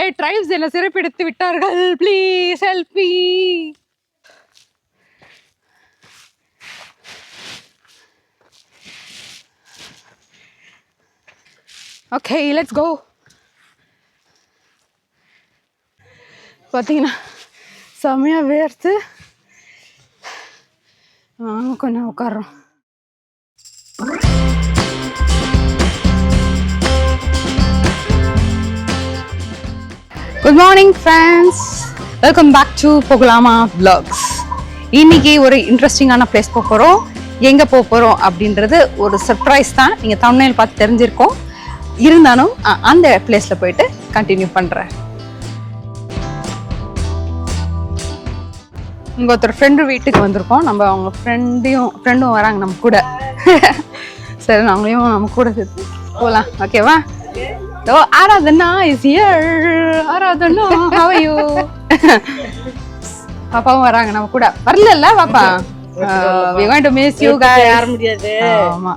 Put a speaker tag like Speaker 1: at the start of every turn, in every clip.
Speaker 1: ஏ tribes என்ன சிறப்பிடித்து விட்டார்கள். Please help me okay let's go பார்த்தீங்கன்னா செம்மையாக வேர்த்து வாங்க கொஞ்சம் உட்காரோம் good morning friends welcome back to போகலாமா பிளாக்ஸ் இன்னைக்கு ஒரு இன்ட்ரெஸ்டிங்கான பிளேஸ் போக போகிறோம் எங்கே போக போகிறோம் அப்படின்றது ஒரு சர்ப்ரைஸ் தான். நீங்கள் தமிழ்நாடு பார்த்து தெரிஞ்சிருக்கோம். இருந்தாலும் அந்த பிளேஸில் போயிட்டு கண்டினியூ பண்ணுறேன் இங்கே ஒருத்தர் ஃப்ரெண்டு வீட்டுக்கு வந்திருக்கோம். நம்ம அவங்க ஃப்ரெண்டையும் ஃப்ரெண்டும் வராங்க நம்ம கூட. சரி நாங்களையும் நம்ம கூட சேர்த்து போகலாம் ஓகேவா So Aradhana is here. Aradhana, how are பாப்பாவும் வராங்க நம்ம கூட வரல பாப்பா we want to miss you guys
Speaker 2: யார முடியாது.
Speaker 1: ஆமா.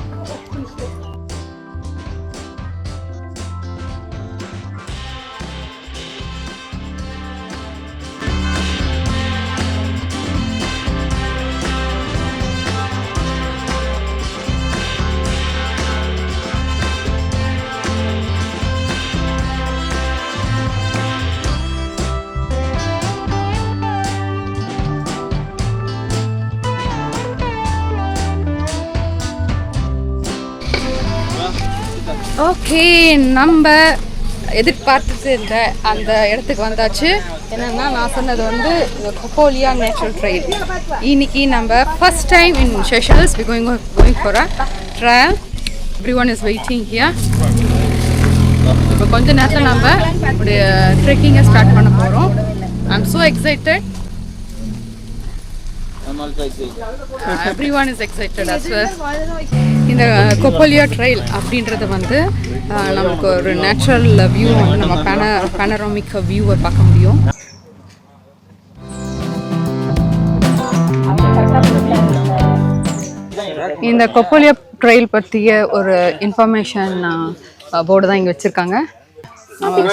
Speaker 1: ஓகே நம்ம எதிர்பார்த்துட்டு இருந்த அந்த இடத்துக்கு வந்தாச்சு. என்னன்னா நான் சொன்னது வந்து கொப்போலியா நேச்சுரல் ட்ரெயின் இன்னைக்கு நம்ம first time in Seychelles we going going for a trail everyone is waiting here இப்போ கொஞ்ச நேரத்தில் நம்ம நம்முடைய ட்ரெக்கிங்கை ஸ்டார்ட் பண்ண போகிறோம் I am so excited everyone is excited as இந்த uh, கொப்போலியா ட்ரைல் அப்படின்றது வந்து uh, நமக்கு ஒரு நேச்சுரல் வியூ வந்து நம்ம பேன பேனரோமிக் வியூவை பார்க்க முடியும். இந்த கொப்போலியா ட்ரெயில் பற்றிய ஒரு இன்ஃபர்மேஷன் போர்டு uh, தான் இங்கே வச்சுருக்காங்க.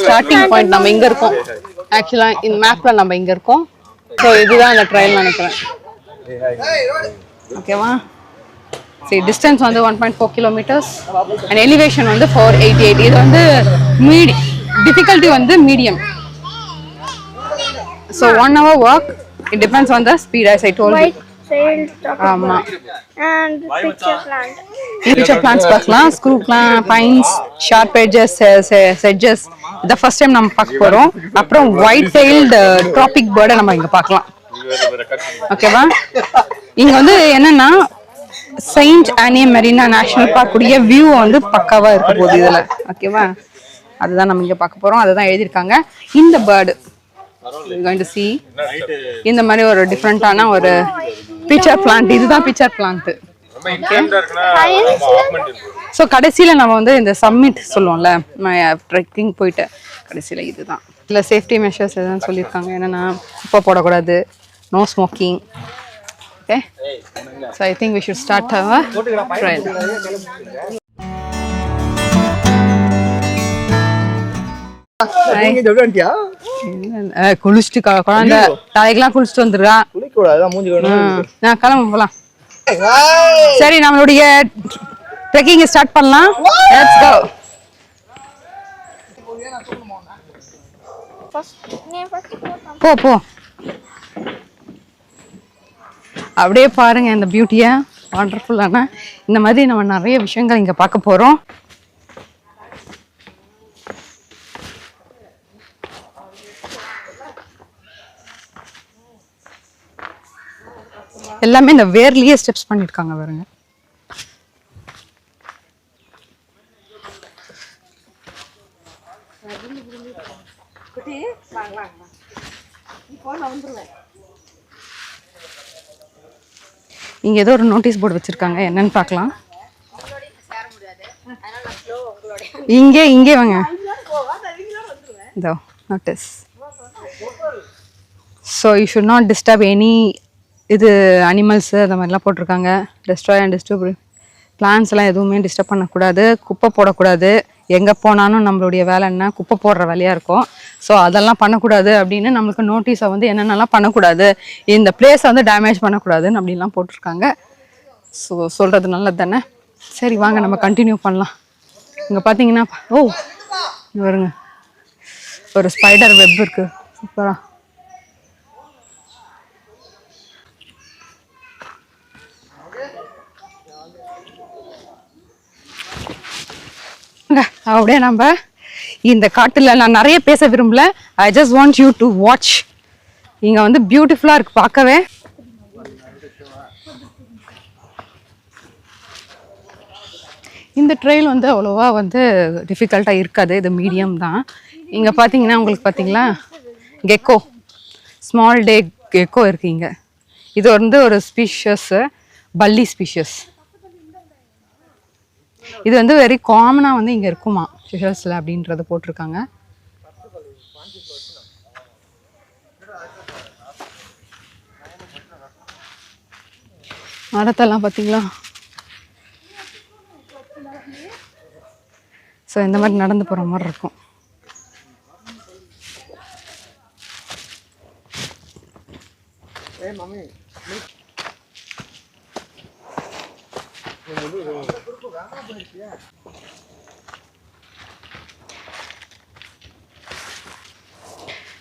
Speaker 1: ஸ்டார்டிங் பாயிண்ட் நம்ம இங்கே இருக்கோம். ஆக்சுவலாக இந்த மேப்பில் நம்ம இங்கே இருக்கோம். ஸோ இதுதான் இந்த ட்ரையல் நினைக்கிறேன். ஓகேவா சரி டிஸ்டன்ஸ் வந்து one point four kilometres and elevation வந்து ஃபோர் எயிட்டி எயிட் இது வந்து மீடி டிஃபிகல்ட்டி வந்து medium so one hour work it depends on the speed I toll
Speaker 2: plant.
Speaker 1: Future plans பார்க்கலாம்? ஸ்க்ரூப்லாம் பைன்ஸ் ஷார்ப் எட்ஜஸ் செட்ஜஸ் இதை ஃபர்ஸ்ட் டைம் நம்ம பார்க்க போகிறோம் அப்புறம் ஒயிட் டெயில்டு ட்ராபிக் பேர்டை நம்ம இங்கே பார்க்கலாம். ஓகேவா? இங்கே வந்து என்னன்னா செயின்ட் ஆனிய மெரினா நேஷனல் பார்க் உடைய வியூ வந்து பக்காவா இருக்க போகுது இதுல. ஓகேவா? அதுதான் நம்ம இங்க பார்க்க போறோம். அதுதான் எழுதியிருக்காங்க. இந்த பேர்டு see இந்த மாதிரி ஒரு டிஃப்ரெண்டான ஒரு பிக்சர் பிளான்ட் இதுதான் பிக்சர் பிளான்ட் ஸோ கடைசியில் நம்ம வந்து இந்த சம்மிட் சொல்லுவோம்ல ட்ரெக்கிங் போயிட்டு கடைசியில் இதுதான். இல்லை சேஃப்டி மெஷர்ஸ் எதுவும் சொல்லியிருக்காங்க. என்னென்னா குப்பை போடக்கூடாது. No smoking okay so I think we should start our trail குளிச்சுட்டு க- குழந்தை தலைக்கெல்லாம் குளிச்சுட்டு வந்துடுறா நான் கிளம்ப போலாம் சரி நம்மளுடைய ட்ரெக்கிங் ஸ்டார்ட் பண்ணலாம் லெட்ஸ் கோ போ போ அப்படியே பாருங்க இந்த பியூட்டியை வண்டர்ஃபுல்லான இந்த மாதிரி நம்ம நிறைய விஷயங்கள் இங்க பார்க்க போறோம். எல்லாமே இந்த வேர்லேயே ஸ்டெப்ஸ் பண்ணிருக்காங்க பாருங்க. இங்க ஏதோ ஒரு நோட்டீஸ் போர்டு வச்சிருக்காங்க என்னன்னு பார்க்கலாம். இங்கே இங்கே வாங்க. இதோ notice so you should not disturb any இது அனிமல்ஸு அந்த மாதிரிலாம் போட்டிருக்காங்க. டிஸ்ட்ராய் அண்ட் டிஸ்டர்ப் பிளான்ஸ் எல்லாம் எதுவுமே டிஸ்டர்ப் பண்ணக்கூடாது. குப்பை போடக்கூடாது. எங்கே போனாலும் நம்மளுடைய வேலை என்ன? குப்பை போடுற வேலையாக இருக்கும். ஸோ அதெல்லாம் பண்ணக்கூடாது அப்படின்னு நம்மளுக்கு நோட்டீஸை வந்து என்னென்னலாம் பண்ணக்கூடாது இந்த பிளேஸை வந்து டேமேஜ் பண்ணக்கூடாதுன்னு அப்படின்லாம் போட்டிருக்காங்க. ஸோ சொல்கிறது நல்லது தானே சரி வாங்க நம்ம கண்டினியூ பண்ணலாம். இங்கே பார்த்தீங்கன்னா ஓ வருங்க ஒரு ஸ்பைடர் வெப் இருக்குது சூப்பராக அப்படியே நம்ம இந்த காட்டில் நான் நிறைய பேச விரும்பல. I just want you to watch இங்கே வந்து பியூட்டிஃபுல்லாக இருக்கு பார்க்கவே. இந்த ட்ரெயில் வந்து அவ்வளோவா வந்து டிஃபிகல்ட்டாக இருக்காது இது மீடியம் தான். இங்கே பார்த்தீங்கன்னா உங்களுக்கு பார்த்தீங்களா கெக்கோ ஸ்மால் டே கெக்கோ இருக்கீங்க இது வந்து ஒரு ஸ்பீஷஸ்ஸு பல்லி ஸ்பீஷஸ் இது வந்து வெரி காமனாக வந்து இங்கே இருக்குமா? ஃபிஷர்ஸில் அப்படின்றத போட்டிருக்காங்க. மரத்தெல்லாம் பார்த்தீங்களா? ஸோ இந்த மாதிரி நடந்து போகிற மாதிரி இருக்கும்.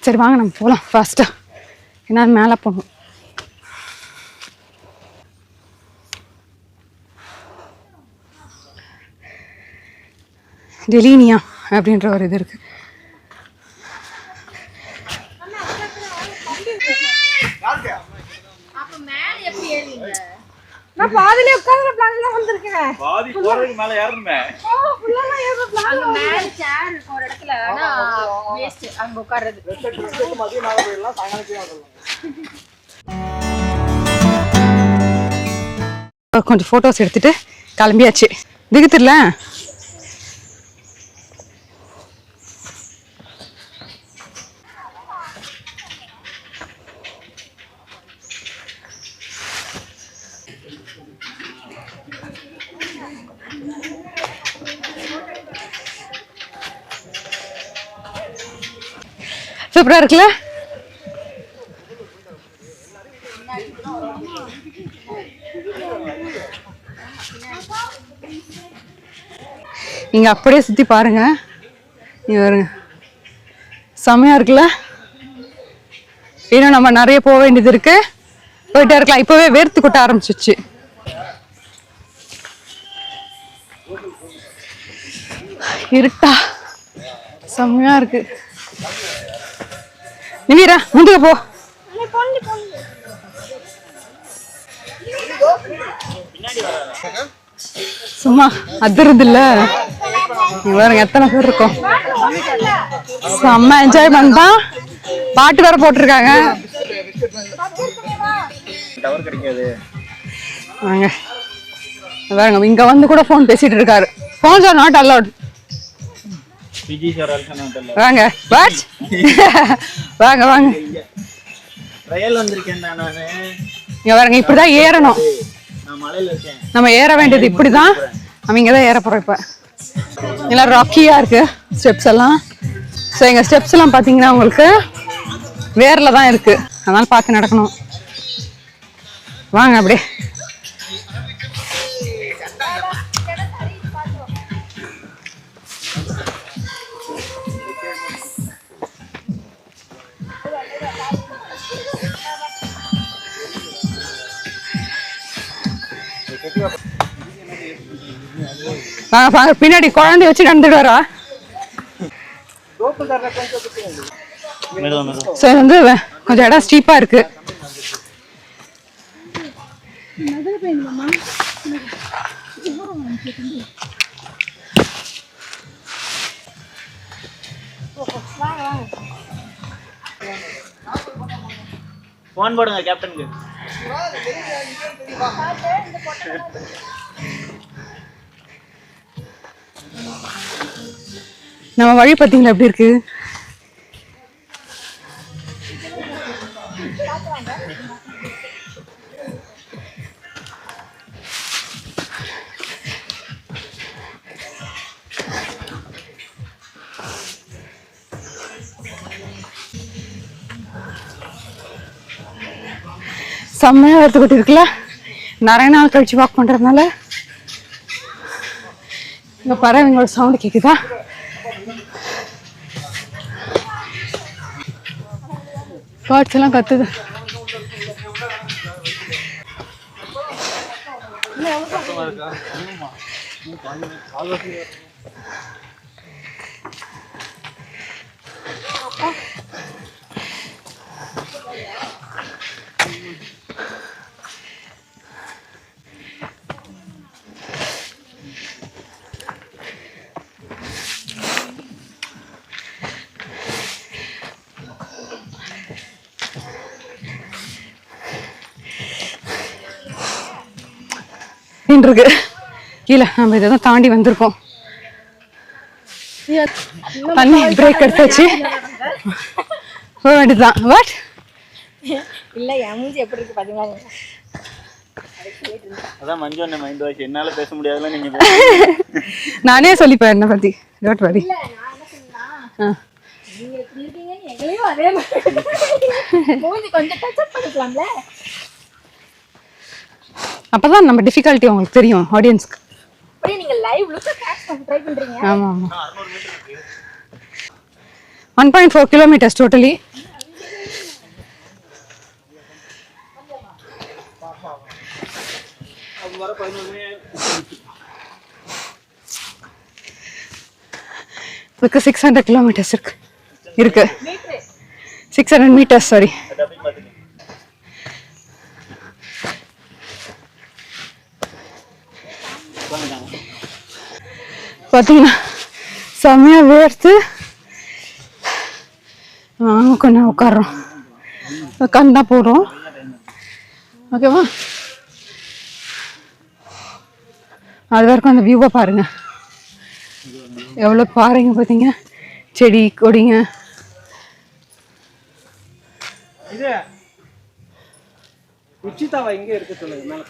Speaker 1: சரி வாங்க நம்ம போகலாம் ஃபாஸ்ட்டாக ஏன்னா மேலே போகணும். டெலினியா அப்படின்ற ஒரு இது இருக்கு.
Speaker 2: நான் பாதியிலே உட்கார்ந்து பிளான் தான் வந்திருக்கேன்
Speaker 3: பாதி போறதுக்கு மேல ஏறணுமே.
Speaker 4: அங்க மேல சேர் இருக்கும் ஒரு இடத்துல. ஆனா வேஸ்ட் அங்க உட்கார்றது.
Speaker 1: கொஞ்சம் ஃபோட்டோஸ் எடுத்துட்டு கிளம்பியாச்சு. திகுத்துர்ல சூப்பரா இருக்குல்ல? நீங்க அப்படியே சுத்தி பாருங்க. நீங்க வருங்க செமையா இருக்குல்ல? இன்னும் நம்ம நிறைய போக வேண்டியது இருக்கு. போயிட்டே இருக்கலாம். இப்பவே வேர்த்து கொட்ட ஆரம்பிச்சிச்சு இருட்டா. செம்மையா இருக்கு. நிவீரா முந்துக்க போ. சும்மா அதிருது இல்ல பாருங்க எத்தனை பேர் இருக்கும். செம்ம என்ஜாய் பண்ணலாம் பாட்டு வேற போட்டிருக்காங்க. வாங்க. பாருங்க இங்க வந்து கூட ஃபோன் பேசிட்டு இருக்காரு. போன்ஸ் ஆர் நாட் அலவுட் வாங்க வாட்ச் வாங்க வாங்க. இங்க பாருங்க இப்படிதான் ஏறணும். நம்ம ஏற வேண்டியது இப்படிதான். நம்ம இங்க தான் ஏற போறோம் இப்ப. எல்லாம் ராக்கியா இருக்கு ஸ்டெப்ஸ் எல்லாம். ஸோ எங்க ஸ்டெப்ஸ் எல்லாம் பாத்தீங்கன்னா உங்களுக்கு வேர்ல தான் இருக்கு. அதனால பார்த்து நடக்கணும். வாங்க அப்படியே. வாங்க பின்னாடி குழந்தை வச்சு நடந்துட்டு வரா. ஸோ இது வந்து கொஞ்சம் இடம் ஸ்டீப்பா இருக்கு.
Speaker 3: ஃபோன் போடுங்க கேப்டனுக்கு
Speaker 1: நம்ம வழி பார்த்தீங்களா எப்படி இருக்கு? செம்மையாக எடுத்து கொட்டிருக்குல்ல நிறைய நாள் கழித்து வாக் பண்ணுறதுனால இங்கே பறவைங்களோட சவுண்டு கேட்குதா பேர்ட்ஸ் எல்லாம் கத்துது. இருக்கா? கீழே நம்ம இதை தான் தாண்டி வந்திருக்கோம். தண்ணி பிரேக் எடுத்தாச்சு. போக வேண்டியதுதான். வாட்
Speaker 4: இல்ல என் மூஞ்சி எப்படி இருக்கு பாத்தீங்களா?
Speaker 3: அதான் மஞ்சு அண்ணன் மைண்ட் வாஷ் என்னால பேச முடியாதுல நீங்க
Speaker 1: நானே சொல்லிப்பேன் என்ன பத்தி. டோட் வரி
Speaker 4: நீங்க எப்படி இருக்கீங்கன்னு எங்களையும் அதே மாதிரி. மூஞ்சி கொஞ்சம் டச் அப் பண்ணிக்கலாம்ல.
Speaker 1: அப்பதான் நம்ம டிஃபிகல்ட்டி உங்களுக்கு தெரியும் ஆடியன்ஸ்க்கு
Speaker 4: அப்படியே நீங்க லைவ் பண்ண ட்ரை பண்றீங்க.
Speaker 1: ஆமா ஆமா. One point four kilometres totally இதுக்கு சிக்ஸ் ஹண்ட்ரட் கிலோமீட்டர்ஸ் இருக்கு. இருக்கு. சிக்ஸ் ஹண்ட்ரட் மீட்டர்ஸ் சாரி பார்த்தீங்கன்னா செம்மையாக வேர்த்து வாங்க கொஞ்சம் உட்காடுறோம் உட்காந்து தான் போகிறோம் ஓகேவா அது வரைக்கும் அந்த வியூவை பாருங்க. எவ்வளோ பாருங்க பார்த்தீங்க செடி கொடிங்க.
Speaker 5: இது உச்சிதாவா இங்கே இருக்க சொல்லுங்க மேலே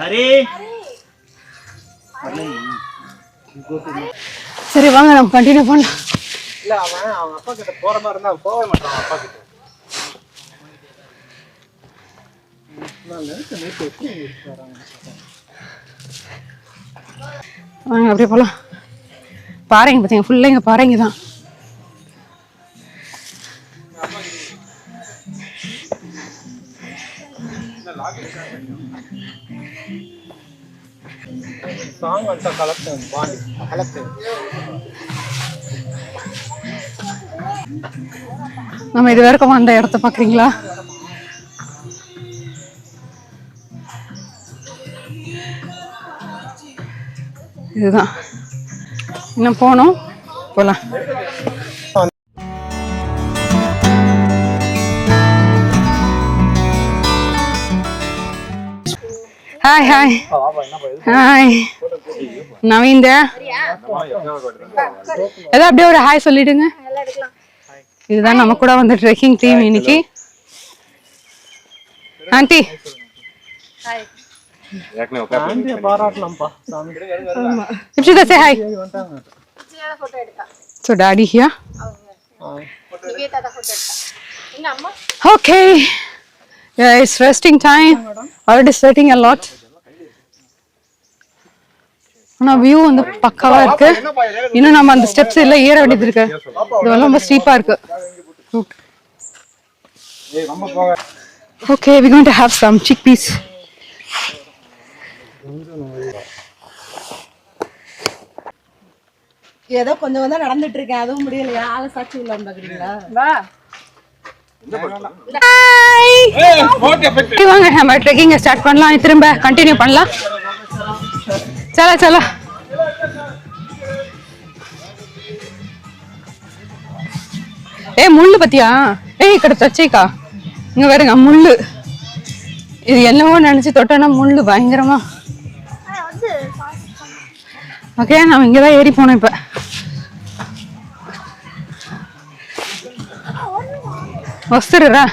Speaker 3: ஹரி
Speaker 1: சரி வாங்க நம்ம கண்டினியூ பண்ணலாம்.
Speaker 5: இல்ல அவன் அவங்க அப்பா கிட்ட போற மாதிரி இருந்தா அவன் போக மாட்டான் அவன் அப்பா கிட்ட.
Speaker 1: வாங்க அப்படியே போகலாம் பாறைங்க பார்த்தீங்க ஃபுல்லாக இங்கே பாறைங்க தான்.
Speaker 5: சாங் வந்துட்டா கலெக்ட் பாண்டி கலெக்ட்
Speaker 1: நம்ம இது வரைக்கும் வந்த இடத்த பார்க்குறீங்களா? இதுதான். இன்னும் போனோம் போகலாம். Hi hi hi Naveen there? ஏதோ அப்படியே ஒரு ஹாய் சொல்லிடுங்க. இதுதான் நம்ம கூட வந்த ட்ரெக்கிங் டீம் இன்னைக்கு. ஆண்டி
Speaker 5: சாந்தியை பாராட்டலாம்ப்பா சாமி
Speaker 4: Ipsita
Speaker 1: okay it's resting time already sweating a lot ஆனால் வியூ வந்து பக்காவா இருக்கு. இன்னும் நம்ம அந்த ஸ்டெப்ஸ் எல்லாம் ஏற வேண்டியது இருக்கு இதெல்லாம் ரொம்ப ஸ்டீப்பா இருக்கு. Okay we going to have some chickpeas
Speaker 2: ஏதோ கொஞ்சம் கொஞ்சம் நடந்துட்டு இருக்கேன். அதுவும் முடியலையா? ஆளை சாட்சி உள்ள பாக்குறீங்களா?
Speaker 1: ஹாய் வாங்க நம்ம ட்ரெக்கிங்கை ஸ்டார்ட் பண்ணலாம். திரும்ப கண்டினியூ பண்ணலாம். சலா சலா ஏ முள்ளு பத்தியா? ஏய் இக்கட தச்சைக்கா இங்க பாருங்க முள்ளு. இது என்னவோ நினைச்சு தொட்டனா முள்ளு பயங்கரமா. ஓகே நம்ம இங்க தான் ஏறி போனோம் இப்ப. வஸ்துரா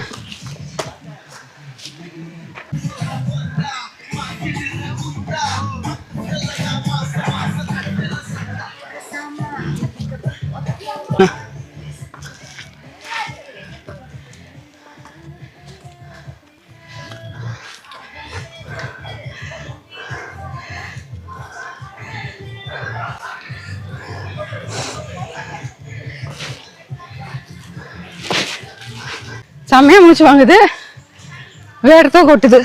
Speaker 1: செம்மையாக மூச்சு வாங்குது. வேர்த்தோ கொட்டுது.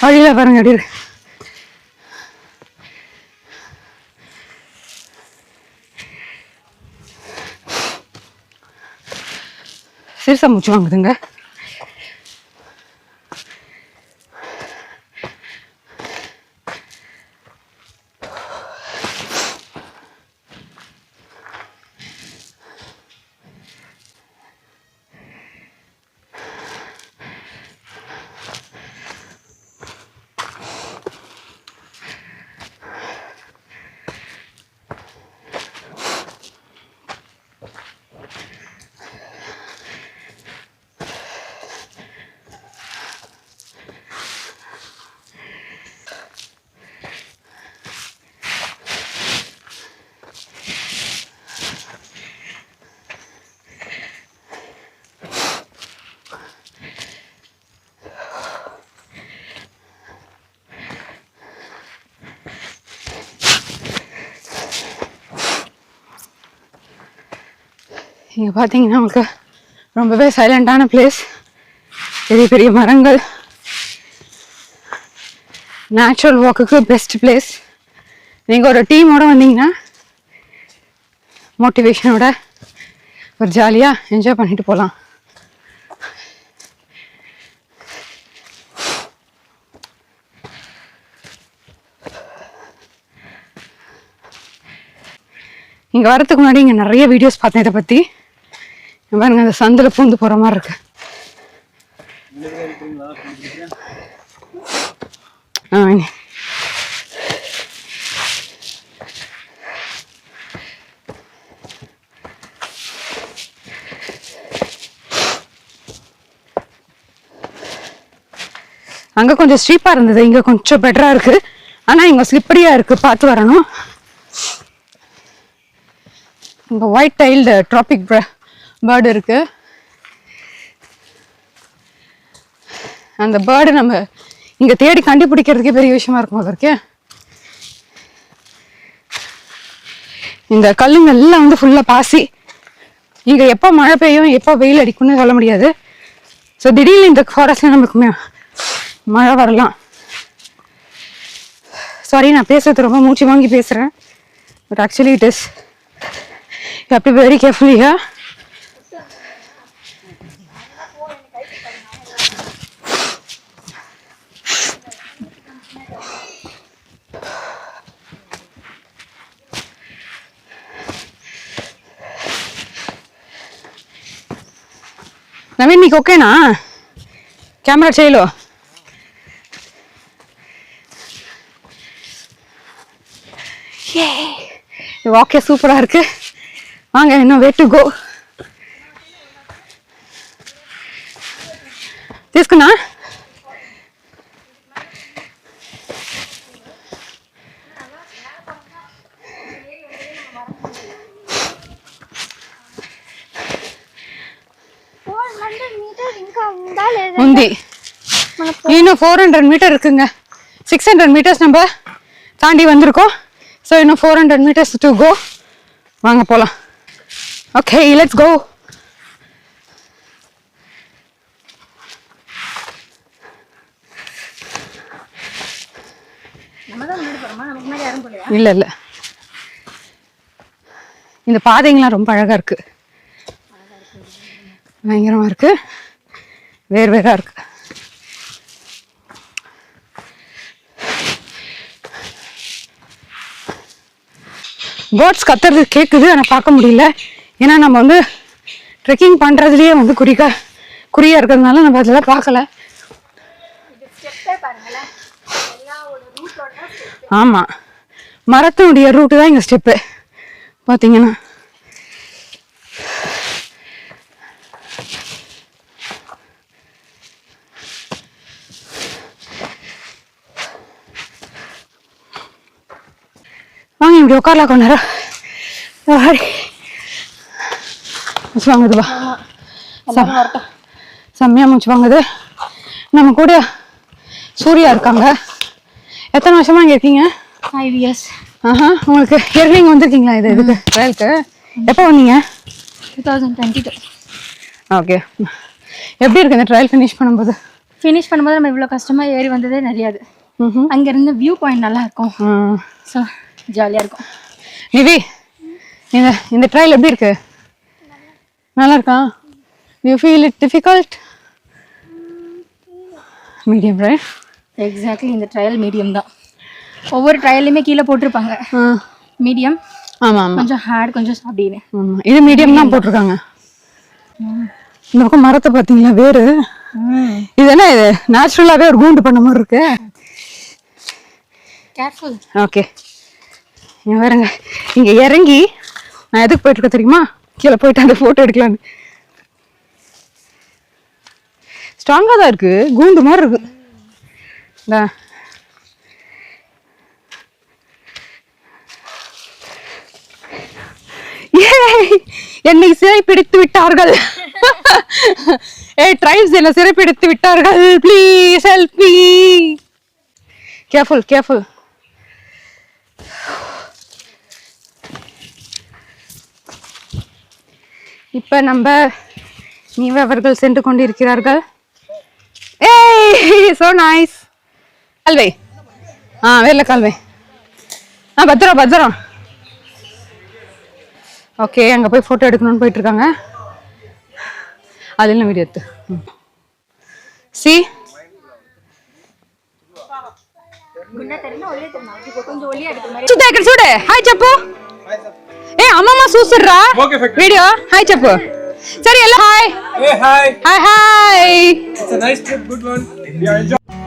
Speaker 1: வழியில பாருங்க அப்படி இருக்கு. மூச்சு வாங்குதுங்க இங்கே பார்த்தீங்கன்னா உங்களுக்கு ரொம்பவே சைலண்டான பிளேஸ் பெரிய பெரிய மரங்கள். நேச்சுரல் வாக்குக்கு பெஸ்ட் பிளேஸ் நீங்கள் ஒரு டீமோடு வந்தீங்கன்னா மோட்டிவேஷனோட ஒரு ஜாலியாக என்ஜாய் பண்ணிட்டு போகலாம் இங்கே வரதுக்கு முன்னாடி இங்கே நிறைய வீடியோஸ் பார்த்தேன் இதை பற்றி பாருங்க அந்த சந்தில் பூந்து போகிற மாதிரி இருக்கு. ஆ அங்க கொஞ்சம் ஸ்டீப்பா இருந்தது. இங்க கொஞ்சம் பெட்டரா இருக்கு. ஆனா இங்க ஸ்லிப்பரியா இருக்கு. பார்த்து வரணும். இங்க ஒயிட் டைல்டு ட்ராபிக் பேர்டு இருக்கு. அந்த பேர்டு நம்ம இங்க தேடி கண்டுபிடிக்கிறதுக்கே பெரிய விஷயமா இருக்கும் போல இருக்கே. இந்த கல்லுங்க எல்லாம் வந்து ஃபுல்லா பாசி. இங்க எப்போ மழை பெய்யும் எப்போ வெயில் அடிக்கும்னு சொல்ல முடியாது. ஸோ திடீர்னு இந்த ஃபாரஸ்ட்ல நமக்கு மழை வரலாம். சாரி நான் பேசுறது ரொம்ப மூச்சு வாங்கி பேசுறேன். But actually it is you have to very carefully here Naveen నీకు ఓకేనా కెమెరా చేయలో ஓகே சூப்பரா இருக்கு வாங்க இன்னும் வே டு கோ
Speaker 4: ఉంది
Speaker 1: இன்னும் ஃபோர் ஹண்ட்ரட் மீட்டர் இருக்குங்க. சிக்ஸ் ஹண்ட்ரட் மீட்டர்ஸ் நம்ம தாண்டி வந்திருக்கோம். ஸோ இன்னும் four hundred metres to go வாங்க போகலாம் ஓகே லெட்ஸ் கோ இல்லை இல்லை. இந்த பாதைங்களாம் ரொம்ப அழகாக இருக்குது பயங்கரமாக இருக்குது வேறு வேறாக இருக்கு. பேர்ட்ஸ் கத்துறது கேட்குது ஆனால் பார்க்க முடியல. ஏன்னா நம்ம வந்து ட்ரெக்கிங் பண்ணுறதுலேயே வந்து குறிக்கா குறியாக இருக்கிறதுனால நம்ம அதெல்லாம் பார்க்கல. ஆமாம் மரத்தினுடைய ரூட்டு தான் இங்கே ஸ்டெப்பு பார்த்தீங்கன்னா வாங்க இப்படி உட்காரலாம் கொஞ்ச நேரம். மூச்சு வாங்குதுப்பா
Speaker 4: எல்லாரும் வரட்டும்.
Speaker 1: செம்மையா மூச்சு வாங்குது நம்ம கூட சூர்யா இருக்காங்க. எத்தனை வருஷமா இங்க இருக்கீங்க?
Speaker 4: ஃபைவ் இயர்ஸ்
Speaker 1: ஆஹா உங்களுக்கு ஏற்கனவே இங்க வந்திருக்கீங்களா இது? இதுக்கு ட்ரையலுக்கு எப்போ வந்தீங்க?
Speaker 4: Two thousand twenty two
Speaker 1: okay எப்படி இருக்கு இந்த ட்ரையல் ஃபினிஷ் பண்ணும்போது?
Speaker 4: ஃபினிஷ் பண்ணும்போது நம்ம இவ்வளோ கஷ்டமாக ஏறி வந்ததே நிறையாது
Speaker 1: ம்ஹும்.
Speaker 4: அங்கேருந்து வியூ பாயிண்ட் நல்லா இருக்கும். ஸோ ஜாலியாக இருக்கும்.
Speaker 1: நிவி இந்த இந்த ட்ரையல் எப்படி இருக்கு? நல்லா இருக்கா you feel it difficult medium right
Speaker 4: exactly இந்த ட்ரையல் மீடியம் தான். ஒவ்வொரு ட்ரையல்லையுமே கீழே போட்டிருப்பாங்க. மீடியம்
Speaker 1: ஆமாம் ஆமாம்
Speaker 4: கொஞ்சம் ஹார்ட் கொஞ்சம் அப்படின்னு
Speaker 1: ஆமாம் இது மீடியம் தான் போட்டிருக்காங்க. இந்த பக்கம் மரத்தை பார்த்தீங்களா? வேறு. இது என்ன இது? நேச்சுரலாகவே ஒரு கூண்டு பண்ண மாதிரி இருக்கு.
Speaker 4: கேர்ஃபுல்
Speaker 1: ஓகே இங்கே பாருங்க. இங்க இறங்கி நான் எதுக்கு போயிட்டு தெரியுமா? கீழே போயிட்டு அந்த போட்டோ எடுக்கலான்னு ஸ்ட்ராங்கா தான் இருக்கு. கூண்டு மாதிரி இருக்கு. இந்தா. என்னை சிறைப்பிடித்து விட்டார்கள். ஏய் ட்ரைப்ஸ் என்ன சிறைப்பிடித்து விட்டார்கள். Please help me careful careful இப்ப நம்ம நீவ அவர்கள் சென்று கொண்டிருக்கிறார்கள் ஏய் சோ நைஸ் கால்வை ஆ வேர்ல கால்வை ஆ பத்திரம் பத்திரம் ஓகே அங்க போய் போட்டோ எடுக்கணும்னு போயிட்டு இருக்காங்க அதில் வீடியோ எடுத்து சி
Speaker 4: கொஞ்சம் ஒளியா எடுக்கிற மாதிரி
Speaker 1: చూడు ఇక్కడ చూడు హాయ్ చెప్పు ఏ అమ్మమ్మ చూస్తుర్రా? వీడియో? హాయ్ చెప్పు. సరే ఎలా? హాయ్.
Speaker 6: hi.
Speaker 1: హాయ్. హాయ్